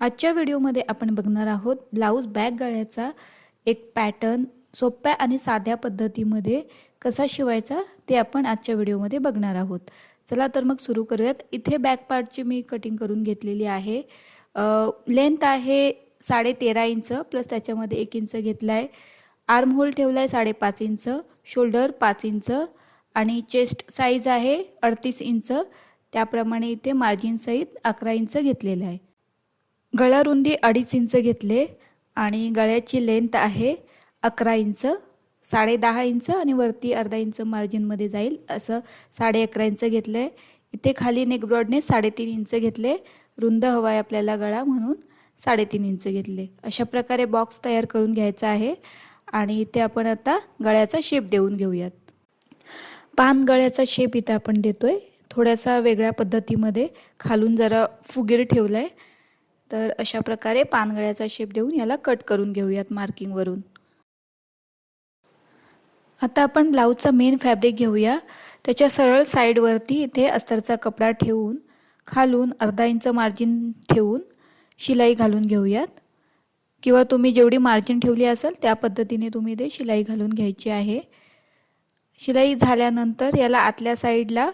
आजच्या व्हिडिओमध्ये आपण बघणार आहोत ब्लाऊज बॅक गळ्याचा एक पॅटर्न सोप्या आणि साध्या पद्धतीमध्ये कसा शिवायचा ते आपण आजच्या व्हिडिओमध्ये बघणार आहोत. चला तर मग सुरू करूयात. इथे बॅक पार्टची मी कटिंग करून घेतलेली आहे. लेंथ आहे साडे तेरा इंच प्लस त्याच्यामध्ये एक इंच घेतला आहे आर्म होल ठेवला आहे साडेपाच इंच शोल्डर पाच इंच आणि चेस्ट साईज आहे अडतीस इंच. त्याप्रमाणे इथे मार्जिनसहित अकरा इंच घेतलेलं आहे. गळा रुंदी अडीच इंच घेतले आणि गळ्याची लेंथ आहे अकरा इंच साडे दहा इंच आणि वरती अर्धा इंच मार्जिनमध्ये जाईल. असं साडे अकरा इंच घेतलं आहे इथे खाली नेक ब्रॉडने साडेतीन इंच घेतले. रुंद हवा आहे आपल्याला गळा म्हणून साडेतीन इंच घेतले. अशा प्रकारे बॉक्स तयार करून घ्यायचा आहे आणि इथे आपण आता गळ्याचा शेप देऊन घेऊयात. पान गळ्याचा शेप इथे आपण देतो आहे थोड्यासा वेगळ्या पद्धतीमध्ये खालून जरा फुगीर ठेवला आहे तर अशा प्रकारे पानगळ्याचा शेप देऊन याला कट करून घेऊयात मार्किंगवरून आता आपण ब्लाऊजचा मेन फॅब्रिक घेऊया. त्याच्या सरळ साईडवरती इथे अस्तरचा कपडा ठेवून खालून अर्धा इंच मार्जिन ठेवून शिलाई घालून घेऊयात. किंवा तुम्ही जेवढी मार्जिन ठेवली असेल त्या पद्धतीने तुम्ही ते शिलाई घालून घ्यायची आहे. शिलाई झाल्यानंतर याला आतल्या साईडला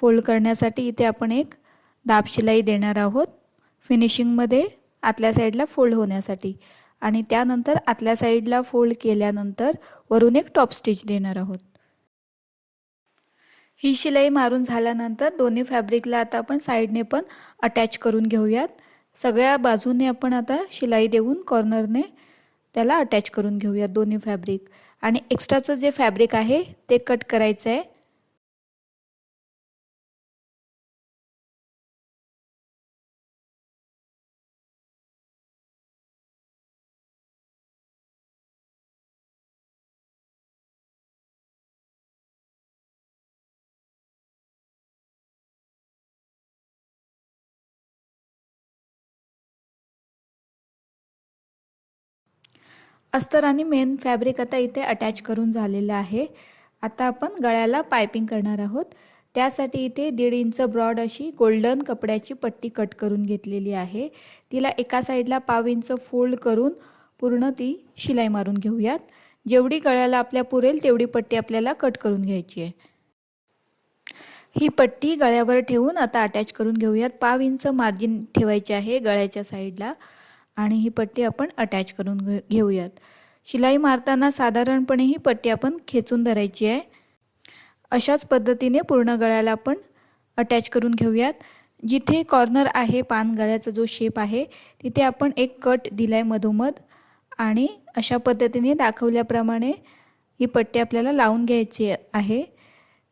फोल्ड करण्यासाठी इथे आपण एक दाब शिलाई देणार आहोत. फिनिशिंगमध्ये आतल्या साईडला फोल्ड होण्यासाठी. आणि त्यानंतर आतल्या साईडला फोल्ड केल्यानंतर वरून एक टॉप स्टिच देणार आहोत. ही शिलाई मारून झाल्यानंतर दोन्ही फॅब्रिकला आता आपण साईडने पण अटॅच करून घेऊयात. सगळ्या बाजूने आपण आता शिलाई देऊन कॉर्नरने त्याला अटॅच करून घेऊयात दोन्ही फॅब्रिक. आणि एक्स्ट्राचं जे फॅब्रिक आहे ते कट करायचं आहे. अस्तर आणि मेन फॅब्रिक आता इथे अटॅच करून झालेलं आहे. आता आपण गळ्याला पायपिंग करणार आहोत. त्यासाठी इथे दीड इंच ब्रॉड अशी गोल्डन कपड्याची पट्टी कट करून घेतलेली आहे. तिला एका साईडला पाव इंच फोल्ड करून पूर्ण ती शिलाई मारून घेऊयात. जेवढी गळ्याला आपल्या पुरेल तेवढी पट्टी आपल्याला कट करून घ्यायची आहे. ही पट्टी गळ्यावर ठेवून आता अटॅच करून घेऊयात. पाव इंच मार्जिन ठेवायचे आहे गळ्याच्या साईडला आणि ही पट्टी आपण अटॅच करून घे घेऊयात. शिलाई मारताना साधारणपणे ही पट्टी आपण खेचून धरायची आहे. अशाच पद्धतीने पूर्ण गळ्याला आपण अटॅच करून घेऊयात. जिथे कॉर्नर आहे पान गळ्याचा जो शेप आहे तिथे आपण एक कट दिला आहे मधोमध आणि अशा पद्धतीने दाखवल्याप्रमाणे ही पट्टी आपल्याला लावून घ्यायची आहे.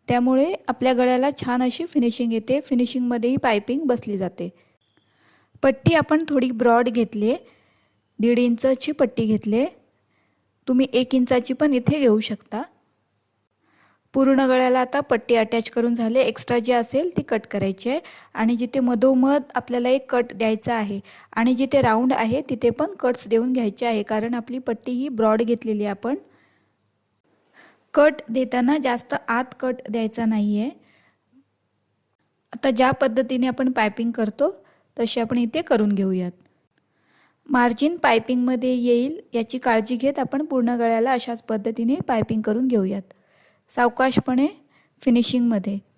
त्यामुळे आपल्या गळ्याला छान अशी फिनिशिंग येते. फिनिशिंगमध्येही पायपिंग बसली जाते. पट्टी आपण थोडी ब्रॉड घेतली दीड इंचची पट्टी घेतली तुम्ही एक इंचाची पण इथे घेऊ शकता. पूर्ण गळ्याला आता पट्टी अटॅच करून झाले एक्स्ट्रा जी असेल ती कट करायची आहे. आणि जिथे मधोमध आपल्याला एक कट द्यायचा आहे आणि जिथे राऊंड आहे तिथे पण कट्स देऊन घ्यायचे आहे. कारण आपली पट्टी ही ब्रॉड घेतलेली आहे आपण. कट देताना जास्त आत कट द्यायचा नाही आहे आता ज्या पद्धतीने आपण पायपिंग करतो तशी आपण इथे करून घेऊयात. मार्जिन पायपिंगमध्ये येईल याची काळजी घेत आपण पूर्ण गळ्याला अशाच पद्धतीने पायपिंग करून घेऊयात. सावकाशपणे फिनिशिंगमध्ये.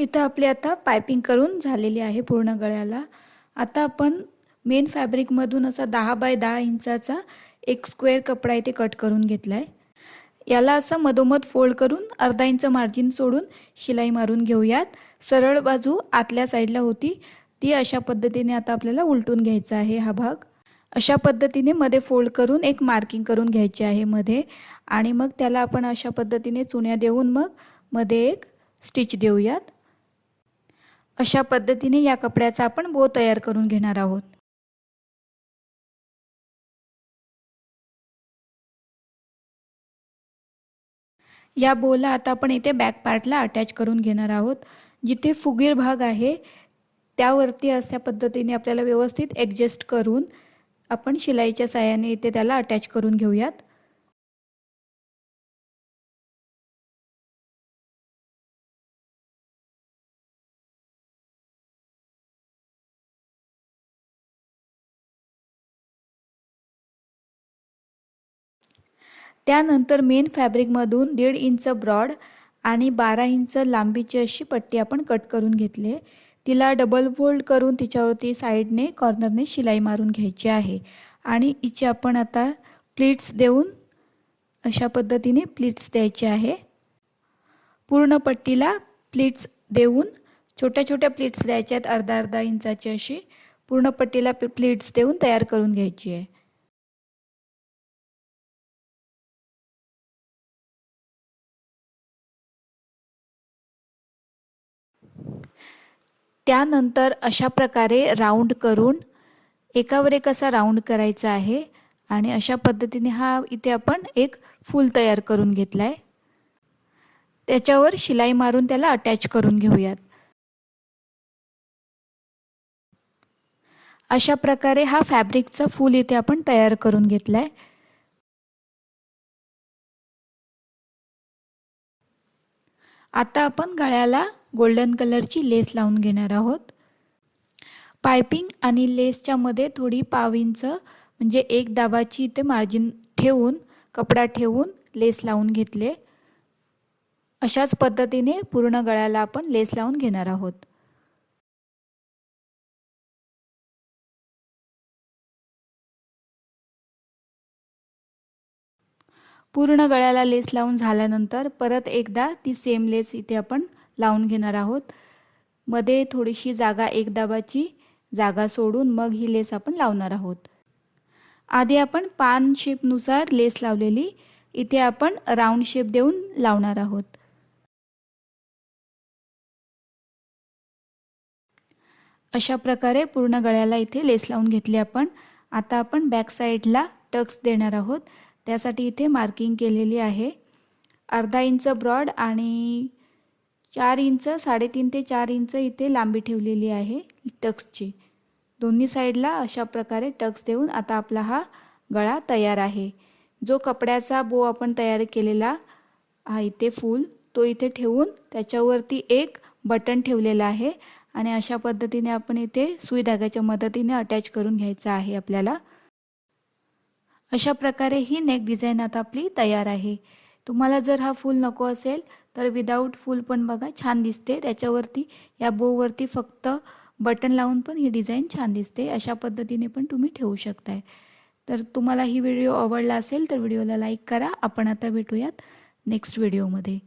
इथं आपली आता पायपिंग करून झालेली आहे पूर्ण गळ्याला. आता आपण मेन फॅब्रिकमधून असा दहा बाय दहा इंचाचा एक स्क्वेअर कपडा इथे कट करून घेतला आहे याला असं मधोमध फोल्ड करून अर्धा इंच मार्जिन सोडून शिलाई मारून घेऊयात. सरळ बाजू आतल्या साईडला होती. ती अशा पद्धतीने आता आपल्याला उलटून घ्यायचा आहे हा भाग. अशा पद्धतीने मध्ये फोल्ड करून एक मार्किंग करून घ्यायची आहे मध्ये. आणि मग त्याला आपण अशा पद्धतीने चुन्या देऊन मग मध्ये एक स्टिच देऊयात. अशा पद्धतीने या कपड्याचा आपण बो तयार करून घेणार आहोत. या बोला आता आपण इथे बॅक पार्टला अटॅच करून घेणार आहोत. जिथे फुगीर भाग आहे त्यावरती अशा पद्धतीने आपल्याला व्यवस्थित ॲडजस्ट करून आपण शिलाईच्या साह्याने इथे त्याला अटॅच करून घेऊयात. त्यानंतर मेन फॅब्रिकमधून दीड इंच ब्रॉड आणि बारा इंच लांबीची अशी पट्टी आपण कट करून घेतली तिला डबल फोल्ड करून तिच्यावरती साईडने कॉर्नरने शिलाई मारून घ्यायची आहे. आणि हिची आपण आता प्लीट्स देऊन अशा पद्धतीने प्लीट्स द्यायचे आहे. पूर्ण पट्टीला प्लीट्स देऊन छोट्या छोट्या प्लीट्स द्यायच्या आहेत अर्धा अर्धा इंचाची अशी पूर्ण पट्टीला प्लीट्स देऊन तयार करून घ्यायची आहे. त्यानंतर अशा प्रकारे राऊंड करून एकावर एक असा राऊंड करायचा आहे आणि अशा पद्धतीने हा इथे आपण एक फूल तयार करून घेतला आहे त्याच्यावर शिलाई मारून त्याला अटॅच करून घेऊयात. अशा प्रकारे हा फॅब्रिकचा फूल इथे आपण तयार करून घेतला आहे आता आपण गळ्याला गोल्डन कलरची लेस लावून घेणार आहोत. पायपिंग आणि लेसच्या मध्ये थोडी पाव इंच म्हणजे एक दाबाची इथे मार्जिन ठेवून कपडा ठेवून लेस लावून घेतले. अशाच पद्धतीने पूर्ण गळ्याला आपण लेस लावून घेणार आहोत. पूर्ण गळ्याला लेस लावून झाल्यानंतर परत एकदा ती सेम लेस इथे आपण लावून घेणार आहोत. मध्ये थोडीशी जागा एक दाबाची जागा सोडून मग ही लेस आपण लावणार आहोत. आधी आपण पान शेपनुसार लेस लावलेली इथे आपण राऊंड शेप देऊन लावणार आहोत. अशा प्रकारे पूर्ण गळ्याला इथे लेस लावून घेतली आपण. आता आपण बॅक साईडला टक्स देणार आहोत. त्यासाठी इथे मार्किंग केलेली आहे. अर्धा इंच ब्रॉड आणि चार इंच साडेतीन ते चार इंच इथे लांबी ठेवलेली आहे टक्सची. दोन्ही साईडला अशा प्रकारे टक्स देऊन आता आपला हा गळा तयार आहे. जो कपड्याचा बो आपण तयार केलेला हा इथे फूल तो इथे ठेवून त्याच्यावरती एक बटन ठेवलेला आहे आणि अशा पद्धतीने आपण इथे सुई धाग्याच्या मदतीने अटॅच करून घ्यायचा आहे आपल्याला. अशा प्रकारे ही नेक डिझाईन आता आपली तयार आहे. तुम्हाला जर हा फूल नको असेल तर विदाऊट फूल पण बघा छान दिसते. त्याच्यावरती या बोवरती फक्त बटन लावून पण ही डिझाईन छान दिसते. अशा पद्धतीने पण तुम्ही ठेवू शकताय. तर तुम्हाला ही व्हिडिओ आवडला असेल तर व्हिडिओला लाईक करा. आपण आता भेटूयात नेक्स्ट व्हिडिओमध्ये